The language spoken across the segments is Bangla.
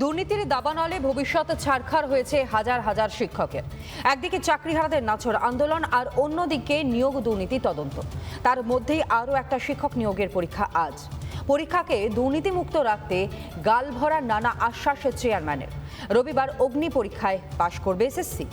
দুর্নীতির দাবানলে ভবিষ্যৎ ছাড়খার হয়েছে হাজার হাজার শিক্ষকের। একদিকে চাকরিহারাদের নাছর আন্দোলন আর অন্যদিকে নিয়োগ দুর্নীতি তদন্ত। তার মধ্যেই আরও একটা শিক্ষক নিয়োগের পরীক্ষা আজ। পরীক্ষাকে দুর্নীতিমুক্ত রাখতে গালভরা নানা আশ্বাস চেয়ারম্যানের রবিবার অগ্নি পরীক্ষায় পাশ করবে এসএসসি।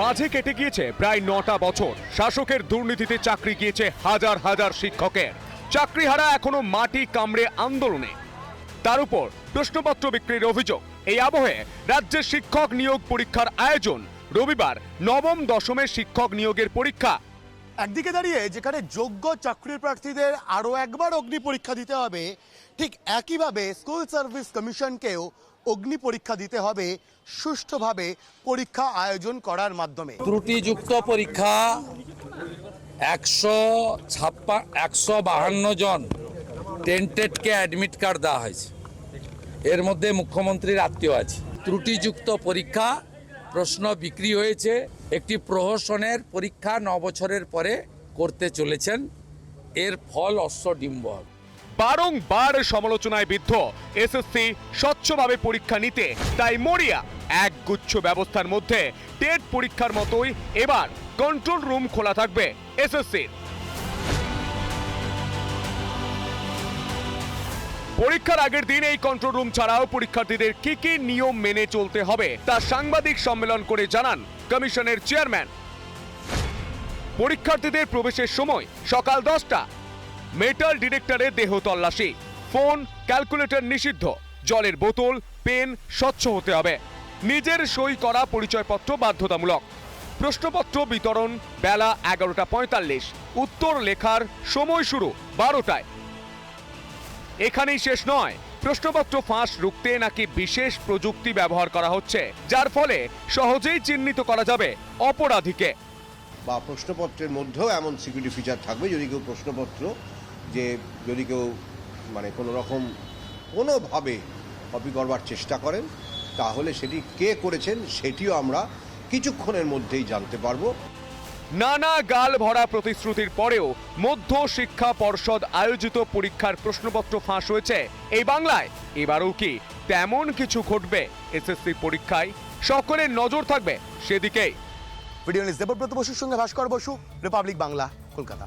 মাঝে কেটে গিয়েছে প্রায় নটা বছর। শাসকের দুর্নীতিতে চাকরি গিয়েছে হাজার হাজার শিক্ষকের। চাকরিহারা এখনও মাটি কামড়ে আন্দোলনে। তার উপর প্রশ্নপত্র বিক্রির অভিযোগ। এই আবহে রাজ্যের শিক্ষক নিয়োগ পরীক্ষার আয়োজন। রবিবার নবম দশমের শিক্ষক নিয়োগের পরীক্ষা। একদিকে দাঁড়িয়ে যেখানে যোগ্য চাকরির প্রার্থীদের আরও একবার অগ্নি পরীক্ষা দিতে হবে, ঠিক একইভাবে স্কুল সার্ভিস কমিশনকেও অগ্নি পরীক্ষা দিতে হবে সুষ্ঠুভাবে পরীক্ষা আয়োজন করার মাধ্যমে। ত্রুটিযুক্ত পরীক্ষা একশো ছাপ্পা, একশো বাহান্ন জন টেন্টেডকে অ্যাডমিট কার্ড দেওয়া হয়েছে। এর মধ্যে মুখ্যমন্ত্রীর আত্মীয় আছে। ত্রুটিযুক্ত পরীক্ষা, প্রশ্ন বিক্রি হয়েছে, একটি প্রহসনের পরীক্ষা ন বছরের পরে করতে চলেছেন। এর ফল অশ্বডিম্ব হবে। বারংবার সমালোচনায় বিদ্ধ। এসএসসি স্বচ্ছভাবে পরীক্ষা নিতে। তাই মরিয়া এক গুচ্ছ ব্যবস্থার মধ্যে টেট পরীক্ষার মতোই এবার কন্ট্রোল রুম খোলা থাকবে এসএসসির। পরীক্ষার আগের দিন এই কন্ট্রোল রুম ছাড়াও পরীক্ষার্থীদের কি কি নিয়ম মেনে চলতে হবে তা সাংবাদিক সম্মেলন করে জানান কমিশনের চেয়ারম্যান। পরীক্ষার্থীদের প্রবেশের সময় সকাল দশটা মেটাল ডিটেক্টরে দেহ তল্লাশি। ফোন, ক্যালকুলেটর নিষিদ্ধ। জলের বোতল, পেন স্বচ্ছ হতে হবে। নিজের সই করা পরিচয়পত্র বাধ্যতামূলক। প্রশ্নপত্র বিতরণ বেলা এগারোটা পঁয়তাল্লিশ। উত্তর লেখার সময় শুরু বারোটায়। এখানেই শেষ নয়। প্রশ্নপত্র ফাঁস রুখতে নাকি বিশেষ প্রযুক্তি ব্যবহার করা হচ্ছে, যার ফলে সহজেই চিহ্নিত করা যাবে অপরাধীকে। বা প্রশ্নপত্রের মধ্যেও এমন সিকিউরিটি ফিচার থাকবে যদি কেউ প্রশ্নপত্র যে যদি কেউ মানে কোনো রকম কোনোভাবে কপি করবার চেষ্টা করেন তাহলে সেটি কে করেছেন সেটিও আমরা কিছুক্ষণের মধ্যেই জানতে পারব। নানা গাল ভরা প্রতিশ্রুতির পরেও মধ্য শিক্ষা পর্ষদ আয়োজিত পরীক্ষার প্রশ্নপত্র ফাঁস হয়েছে। এই বাংলায় এবারও কি তেমন কিছু ঘটবে এসএসসি পরীক্ষায়? সকলের নজর থাকবে সেদিকেই। ভিডিও নিউজ দেবব্রত বসুর সঙ্গে ভাস্কর বসু রিপাবলিক বাংলা কলকাতা।